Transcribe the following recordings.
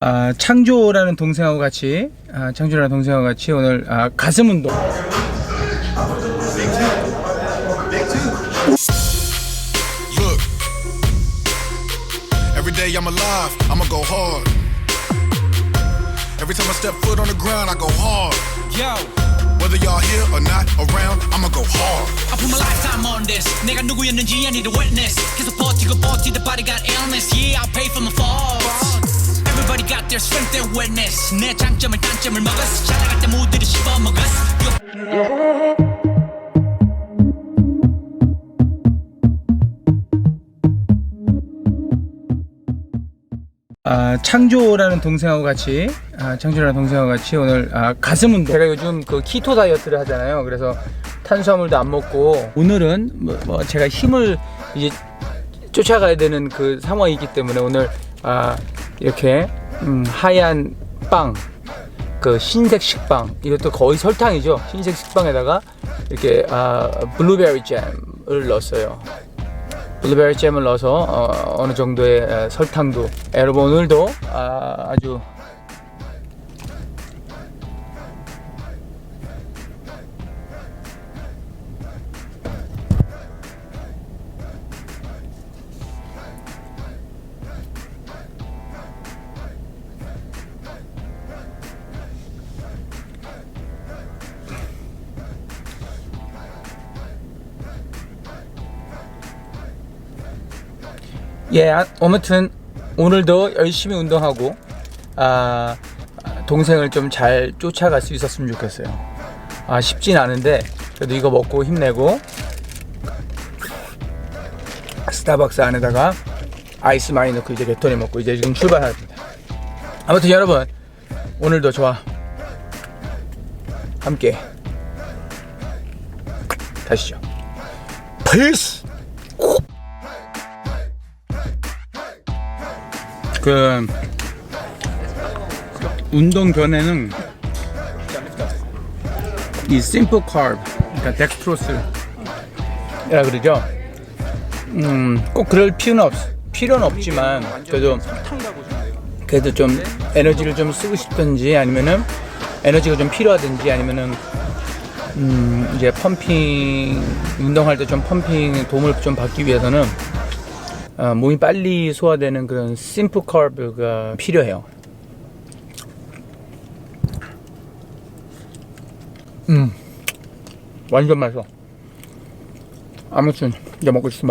아, 창조라는 동생하고 같이 아, 창조라는 동생하고 같이 오늘 아, 가슴 운동 Look, every day I'm alive, I'ma go hard. Every time I step foot on the ground, I go hard. Yo, Whether y'all here or not around, I'ma go hard. I put my lifetime on this. 내가 누구였는지 I need a witness. 계속 버티고 버티다 body got illness. Yeah, I'll pay for my faults. Got their strength, their witness. 내 장점을 단점을 먹었어. 잘 나갈 때 모두를 씹어 먹었어. 아, 창조라는 동생하고 같이 아, 창조라는 동생하고 같이 오늘 아, 가슴 운동 제가 요즘 그 키토 다이어트를 하잖아요 그래서 탄수화물도 안 먹고 오늘은 뭐, 뭐 제가 힘을 이제 쫓아가야 되는 그 상황이기 때문에 오늘 아, 이렇게 음, 하얀 빵 그 흰색 식빵. 이것도 거의 설탕이죠. 흰색 식빵에다가 이렇게 아, 블루베리 잼을 넣었어요. 블루베리 잼을 넣어서 어, 느 정도의 에, 설탕도 오늘도 아, 아주 예, 아, 아무튼 오늘도 열심히 운동하고 아, 동생을 좀 잘 쫓아갈 수 있었으면 좋겠어요. 아, 쉽진 않은데 그래도 이거 먹고 힘내고 스타벅스 안에다가 아이스 많이 넣고 이제 레토니 먹고 이제 지금 출발합니다. 아무튼 여러분 오늘도 좋아 함께 가시죠. 페 그 운동 전에는 이 심플 카브 그러니까 덱스트로스라 그러죠. 음, 꼭 그럴 필요는 없 필요는 없지만 그래도 그래도 좀 에너지를 좀 쓰고 싶든지 아니면은 에너지가 좀 필요하든지 아니면은 음, 이제 펌핑 운동할 때 좀 펌핑 도움을 좀 받기 위해서는 어, 몸이 빨리 소화되는 그런 심플 카브가 필요해요. 음, 완전 맛있어. 아무튼 이제 먹고 있으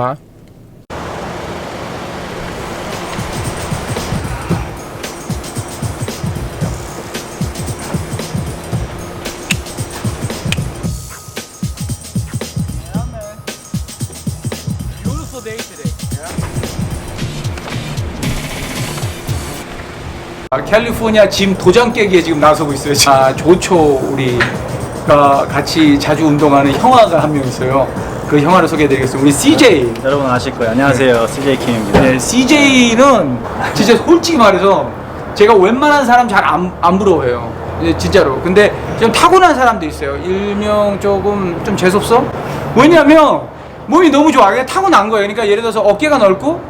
아, 캘리포니아 짐 도장 깨기에 지금 나서고 있어요. 지금. 아, 조초 우리가 같이 자주 운동하는 형아가 한 명 있어요. 그 형아를 소개해드리겠습니다. 우리 CJ. 여러분 아실 거예요. 안녕하세요. CJ 킴입니다. 네, CJ는 진짜 솔직히 말해서 제가 웬만한 사람 잘 안 안 부러워해요. 예, 진짜로. 근데 좀 타고난 사람도 있어요. 일명 조금 좀 재수없어? 왜냐면 몸이 너무 좋아. 그냥 타고난 거예요. 그러니까 예를 들어서 어깨가 넓고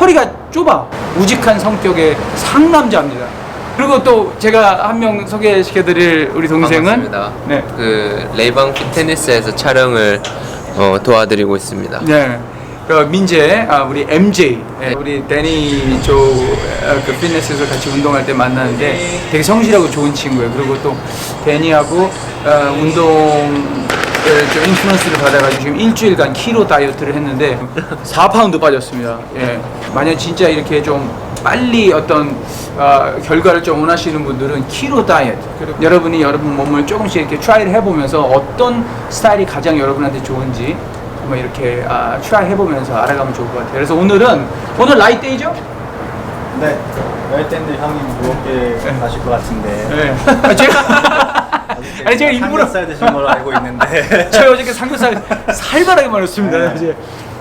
허리가 좁아. 우직한 성격의 상남자입니다. 그리고 또 제가 한 명 소개시켜드릴 우리 동생은 반갑습니다. 네. 그 레이방 피트니스에서 촬영을 어, 도와드리고 있습니다. 네. 그 민재, 아, 우리 MJ, 네, 우리 데니 쪽그 피트니스에서 같이 운동할 때 만나는데 되게 성실하고 좋은 친구예요. 그리고 또 데니하고 어, 운동 좀 인플루언스를 받아가지고 지금 일주일간 키로 다이어트를 했는데 4파운드 빠졌습니다. 예. 만약 진짜 이렇게 좀 빨리 어떤 어, 결과를 좀 원하시는 분들은 키로 다이어트. 그리고 여러분이 여러분 몸을 조금씩 이렇게 트라이를 해보면서 어떤 스타일이 가장 여러분한테 좋은지 한번 이렇게 아, 트라이 해보면서 알아가면 좋을 것 같아요. 그래서 오늘은 오늘 라이데이죠? 네. 열 텐데 형님 무겁게 가실 것 같은데. 네. 아, 제가 아니 제가 일부러 삼겹살 드신 걸로 알고 있는데. 제가 어저께 삼겹살 살벌하게 말했습니다. 이제.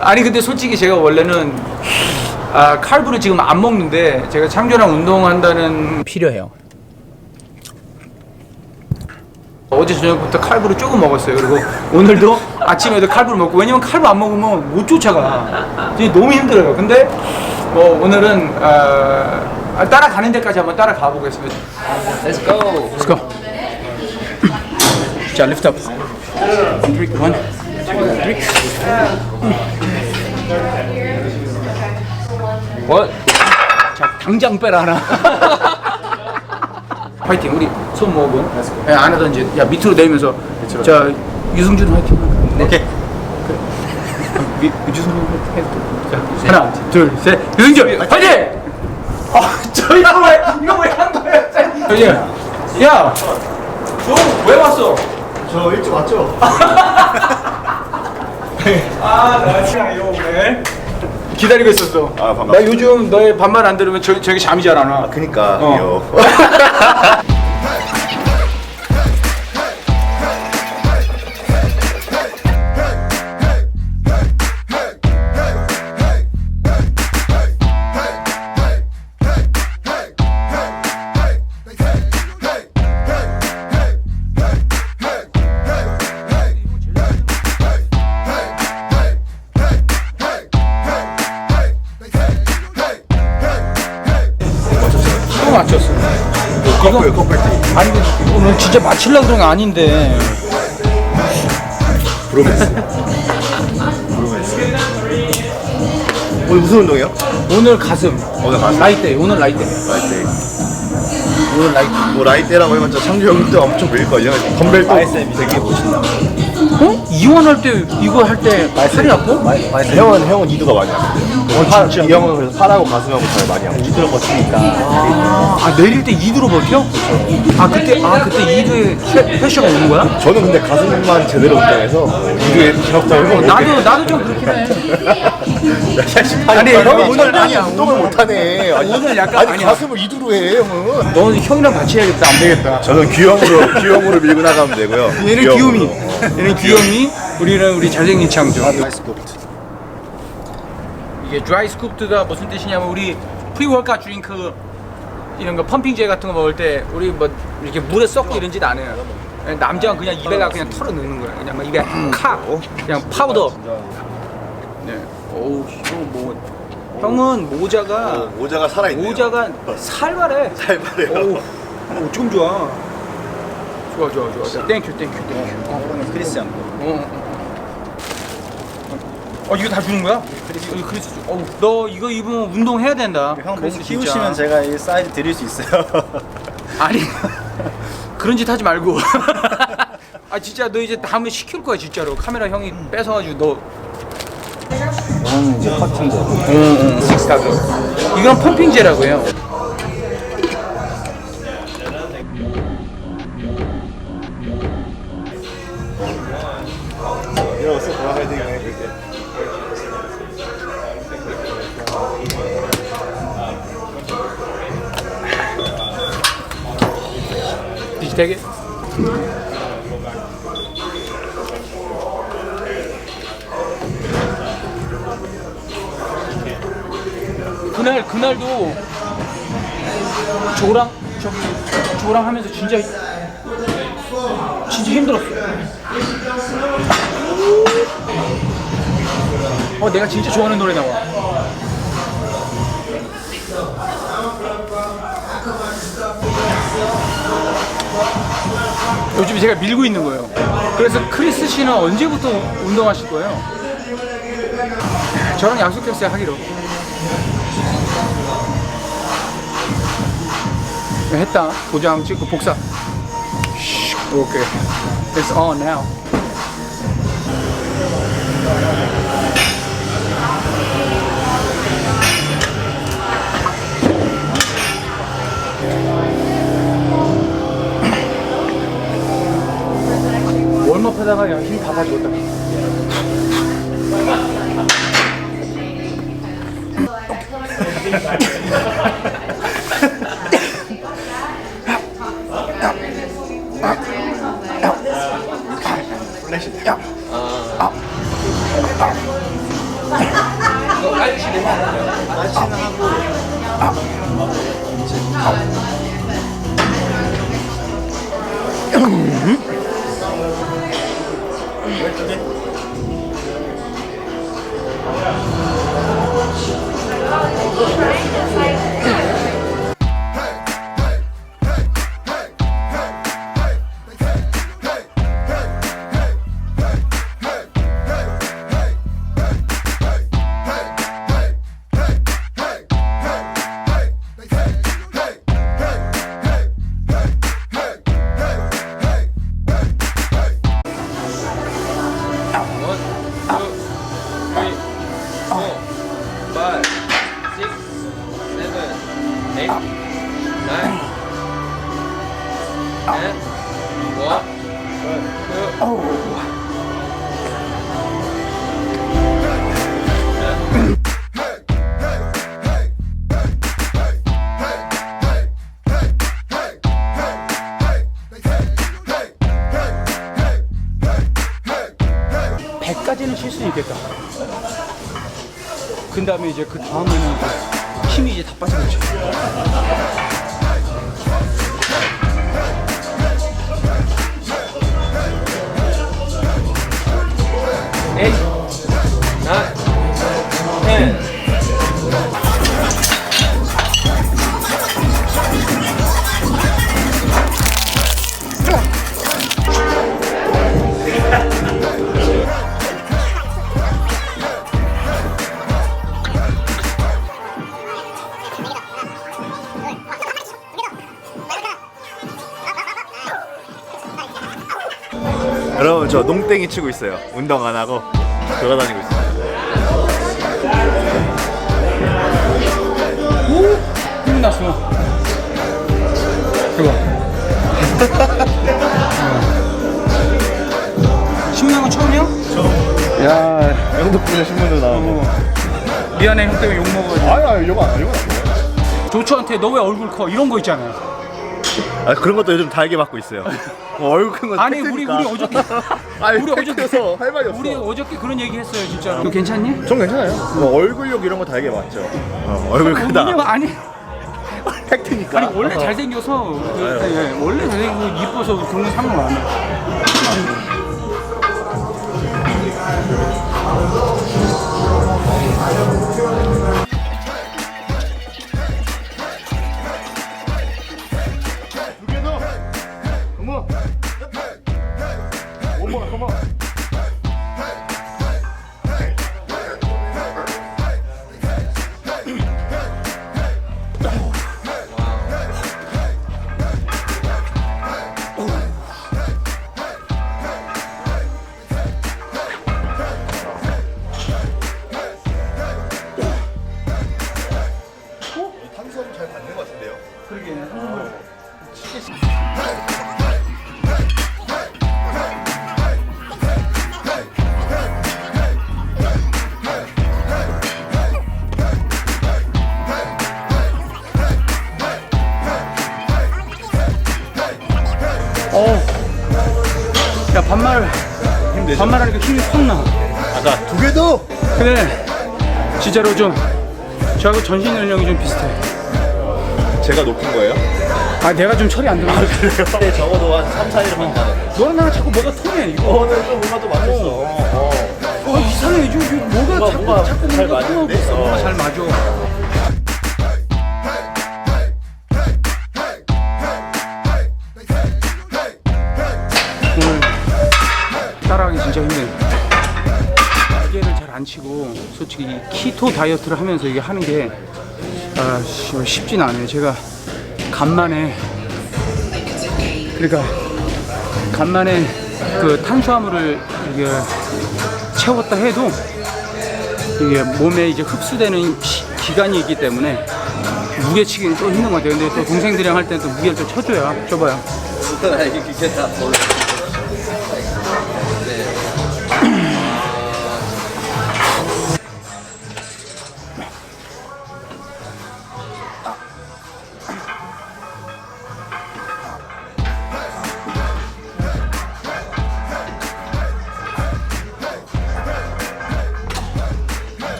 아니 근데 솔직히 제가 원래는 아, 칼부를 지금 안 먹는데 제가 창조랑 운동한다는 필요해요. 어제 저녁부터 칼부를 조금 먹었어요. 그리고 오늘도 아침에도 칼부를 먹고 왜냐면 칼부 안 먹으면 못 쫓아가. 이게 너무 힘들어요. 근데 뭐 오늘은 아, 아, 따라가는 데까지 한번 따라가 보겠습니다. Let's go. Let's go. 자, lift up. Three, one, three. What? 자, 당장 빼라 하나. 화이팅. 우리 손 모으고. 예, 안 하던지. 야, 밑으로 내리면서. 자, 유승준 화이팅. 오케이. 미, 유승준 화이팅. 자, 하나, 둘, 셋. 유승준 화이팅! 아, 저 이거 왜, 이거 왜 한 거야? 저기, 야, 너 왜 왔어? 저 일찍 왔죠? 아, 나 진짜 이거 왜? 기다리고 있었어. 아, 반갑습니다. 나 요즘 너의 반말 안 들으면 저, 저기 잠이 잘 안 와. 그니까 어. 요. 맞추려고 그런 거 아닌데. 브로맨스. 오늘 무슨 운동이요? 오늘 가슴. 오늘 가슴. 라이트, 오늘 라이트. 라이트. 오늘 라이트. 뭐 라이트라고 해봤자 창규 형도 엄청 밀걸요. 덤벨 또 되게 멋있나. 어? 이혼할 때, 이거 할 때 살이 아파? 형은 형은 이두가 많이 아프대요. 어, 진짜? 이 형은 그래서 팔하고 가슴하고 잘 많이 아프고. 이두를 버티니까. 아, 내릴 때 2두로 버텨? 아, 그때, 아, 그때 2두에 패션가 오는 거야? 저는 근데 가슴만 제대로 운동해서 이두에 기억자고 어, 나도, 나도 좀 그렇긴 해. 아니 형이 오늘 아니야, 운동을 못하네. 아니, 오늘 약간 아니 아니야. 가슴을 이두로 해 형은. 너는 형이랑 같이 해야겠다. 안 되겠다. 저는 귀형으로 귀형으로 밀고 나가면 되고요. 얘는 귀요미. 얘는 귀요미. 우리는 우리 잘생긴 창조. 이 게 드라이 스쿱트가 무슨 뜻이냐면 우리 프리월카 드링크 이런 거 펌핑제 같은 거 먹을 때 우리 뭐 이렇게 물에 썩고 이런 짓 안 해요. 남자는 그냥 입에다 그냥 털어 넣는 거야. 그냥 막 입에 카, 그냥 파우더. 네. 오우, 뭐 형은 모자가 모자가 살아있네요. 모자가 살벌해. 살벌해요. 오, 좀 좋아. 좋아, 좋아, 좋아. 자, 땡큐, 땡큐, 땡큐. 어, 크리스찬. 어, 어. 어, 이거 다 주는 거야? 크리스. 이거 크리스. 주- 어우, 너 이거 입으면 운동해야 된다. 형 몸 크리스 진짜. 키우시면 제가 이 사이즈 드릴 수 있어요. 아니 그런 짓 하지 말고. 아 진짜 너 이제 다음에 시킬 거야 진짜로. 카메라 형이 뺏어가지고 너. 저는 이제 커팅제. 응, 식스타드. 이건 펌핑제라고 해요. 돌아가야 되겠네 그렇게. It? 그날 그날도 조랑 저기 조랑 하면서 진짜 진짜 힘들었어. 어 내가 진짜 좋아하는 노래 나와. 요즘 제가 밀고 있는 거예요. 그래서 크리스 씨는 언제부터 운동하실 거예요? 저랑 약속했어요 하기로. 네, 했다. 도장 찍고 복사. 오케이. It's on now. 앞에다가 그냥 힘 다 가지고 있다. 플래시. 야. 아. 아. 날씨는 하고. 아. 백까지는 칠 수 있겠다. 그 다음에 이제 그 다음에는 힘이 이제 다 빠져버리죠. 저 농땡이 치고 있어요. 운동 안 하고 돌아다니고 있어요. 힘이 났어. 이거. 신문양은 처음이야? 처음. 야, 영덕분에 신문도 나오고. 미안해 형 때문에 욕 먹어. 아니 이거 안 이거 안. 조초한테 너 왜 얼굴 커 이런 거 있잖아요. 아 그런 것도 요즘 달게 받고 있어요. 뭐 얼굴 큰건 아니 우리 우리 어저께 아니 우리 어저께 팩트여서 할 말이 없어. 우리 어저께 그런 얘기 했어요 진짜로. 너 괜찮니? 전 괜찮아요. 뭐 얼굴욕 이런 거 달게 맞죠. 어, 얼굴 크다. 아니 팩트니까. 아니 원래 잘생겨서 그, 예, 원래 잘생기고 이뻐서 그런 건 상관 안 해. 어머 어머. 탄수화물 잘 받는 것 같은데요. 야 반말 힘내죠. 반말하니까 힘이 확 나. 아까 두개 더. 근데 진짜로 좀 저하고 전신 연령이 좀 비슷해. 제가 높은 거예요? 아 내가 좀 철이 안 들어. 근데 적어도 한 3, 4일은 가는 너랑 나랑 자꾸 뭐가 통해 이거. 오늘 좀 뭔가 또 맞췄어. 어. 어, 이상해. 이거, 이거 뭐가 뭔가, 자꾸 뭔가 자꾸 잘 뭔가 통하고? 있어. 뭐가 어. 잘 맞아. 치고 솔직히 이 키토 다이어트를 하면서 이게 하는 게 아, 씨, 쉽진 않아요. 제가 간만에 그러니까 간만에 그 탄수화물을 이게 채웠다 해도 이게 몸에 이제 흡수되는 시- 기간이 있기 때문에 무게 치기는 또 힘든 것 같아요. 근데 또 동생들이랑 할 때는 또 무게를 좀 쳐줘야 줘봐요. 저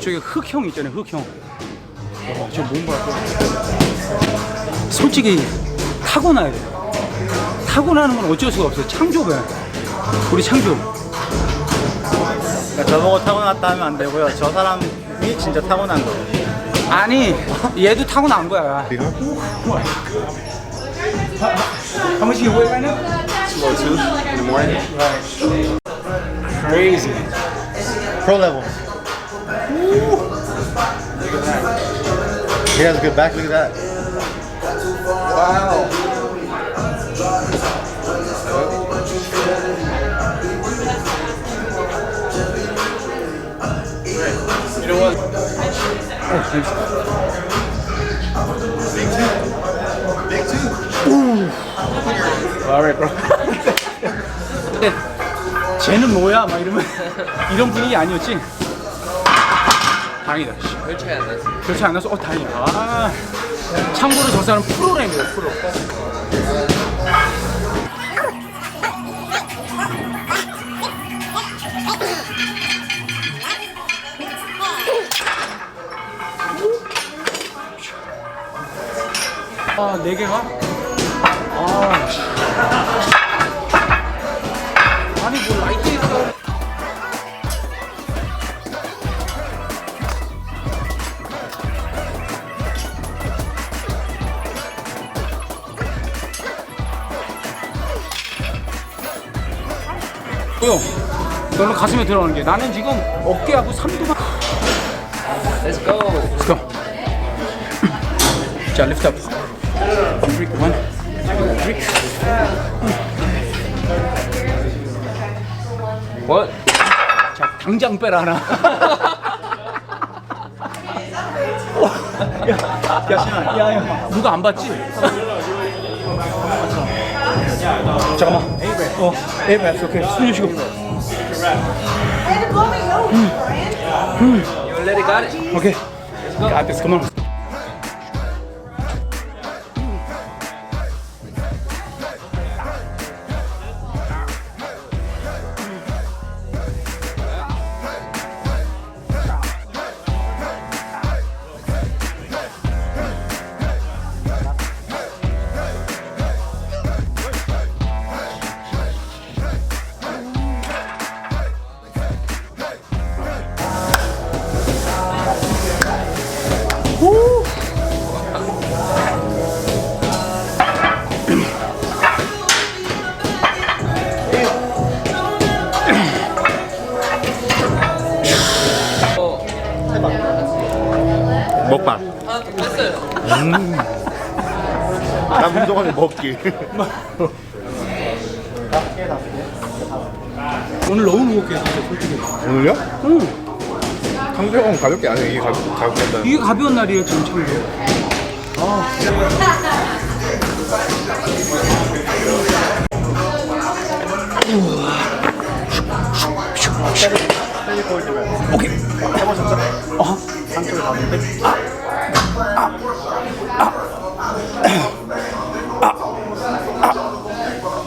왼쪽에 흑형 있잖아요. 흑형. 어, 저몸 봐. 솔직히 타고나야 돼. 타고나는 건 어쩔 수가 없어요. 창조배. 우리 창조. 그러니까 저보고 타고났다 하면 안 되고요. 저 사람이 진짜 타고난 거예요. 아니 얘도 타고난 거야. How much you weigh right now? About two in the morning. Crazy. Pro level. Look at that. He has a good back. Look at that. Wow. You know what? Big two. Big two. All right, bro. 쟤는 뭐야? 막 이러면 이런 분위기 아니었지? 다행이다. 씨. 별 차이 안 났어요. 그렇지 않아서 어 다행이다. 아, 참고로 저 사람 프로랍니다 프로. 아, 네 개가? 아, 씨. 보여. 너는 가슴에 들어가는 게 나는 지금 어깨하고 삼두만. Let's go. Let's go. 자, lift up. One, three. What? 자, 당장 빼라 하나. 야, 야, 야, 야, 누가 안 봤지? 잠깐만. 어, 에이브랩, 오케이. 숨 쉬고. You already got it. 오케이. Got this. Come on. 먹방. 아, 됐어요. 난 운동하면 먹기. 오늘 너무 무겁게 했어, 솔직히. 오늘요? 응. 상대방 가볍게 안 해. 이게 가볍, 가볍게 한다. 이게 가벼운 날이에요, 지금. 스테디 폴드면 오케이? 어? 上，们啊啊！啊啊啊啊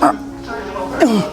啊啊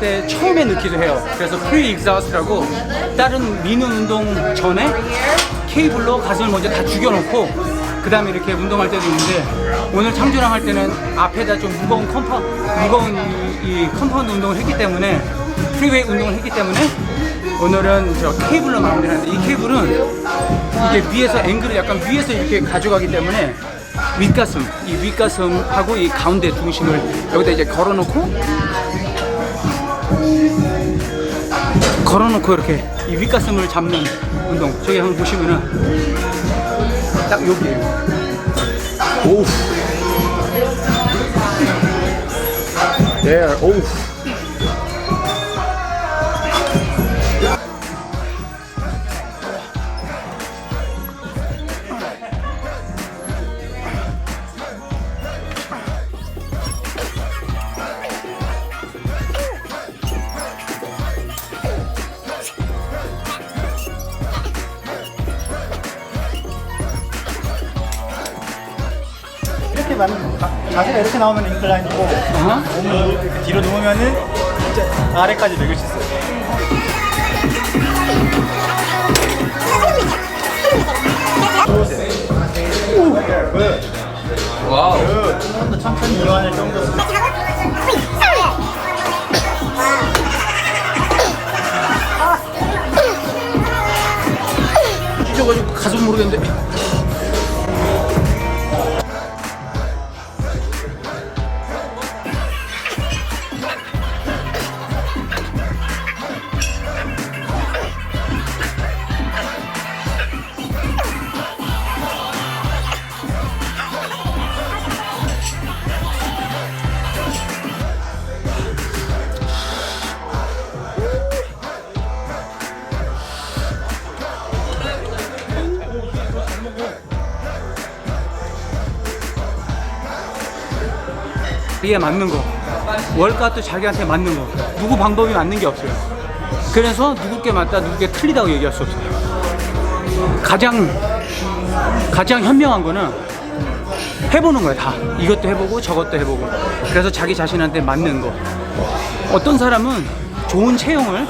때 처음에 넣기도 해요. 그래서 프리 익사우스라고 다른 미는 운동 전에 케이블로 가슴을 먼저 다 죽여놓고 그 다음에 이렇게 운동할 때도 있는데 오늘 창조랑 할 때는 앞에다 좀 무거운 컴파 무거운 이, 이 컴파운드 운동을 했기 때문에 프리웨이 운동을 했기 때문에 오늘은 저 케이블로 마무리를 하는데 이 케이블은 이게 위에서 앵글을 약간 위에서 이렇게 가져가기 때문에 윗가슴, 이 윗가슴하고 이 가운데 중심을 여기다 이제 걸어놓고 걸어놓고 이렇게 이 윗가슴을 잡는 운동. 저기 한번 보시면은 딱 여기에요. 오우. There. 오우. 이렇게 만 자세가 이렇게 나오면 인클라인이고 어허. 몸을 이렇게 뒤로 누우면은 진짜 아래까지 내릴 수 있어요. 와우. 좀더 천천히 이완을 좀더 찢어가지고 가슴 모르겠는데. 자기에 맞는 거. 월값도 자기한테 맞는 거. 누구 방법이 맞는 게 없어요. 그래서 누구께 맞다 누구께 틀리다고 얘기할 수 없어요. 가장 가장 현명한 거는 해보는 거야 다. 이것도 해보고 저것도 해보고. 그래서 자기 자신한테 맞는 거. 어떤 사람은 좋은 체형을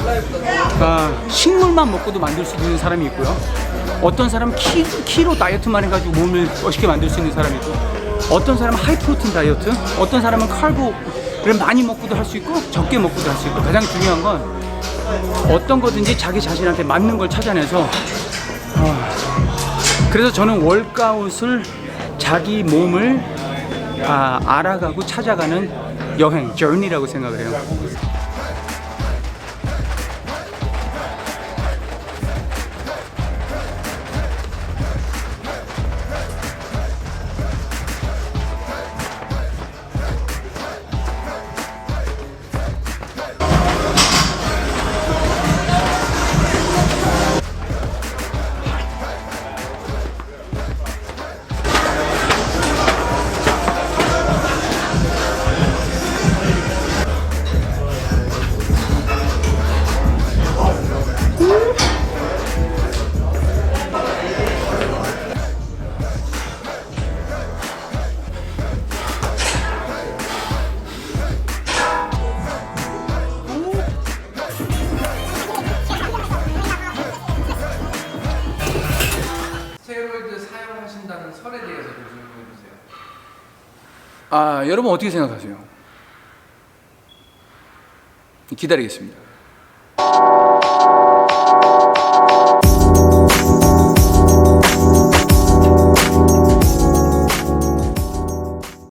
아, 식물만 먹고도 만들 수 있는 사람이 있고요. 어떤 사람은 키, 키로 다이어트만 해가지고 몸을 멋있게 만들 수 있는 사람이 있고 어떤 사람은 하이 프로틴 다이어트 어떤 사람은 칼보를 많이 먹고도 할 수 있고 적게 먹고도 할 수 있고 가장 중요한 건 어떤 거든지 자기 자신한테 맞는 걸 찾아내서 아, 그래서 저는 월가웃을 자기 몸을 아, 알아가고 찾아가는 여행, journey라고 생각을 해요. 여러분 어떻게 생각하세요? 기다리겠습니다.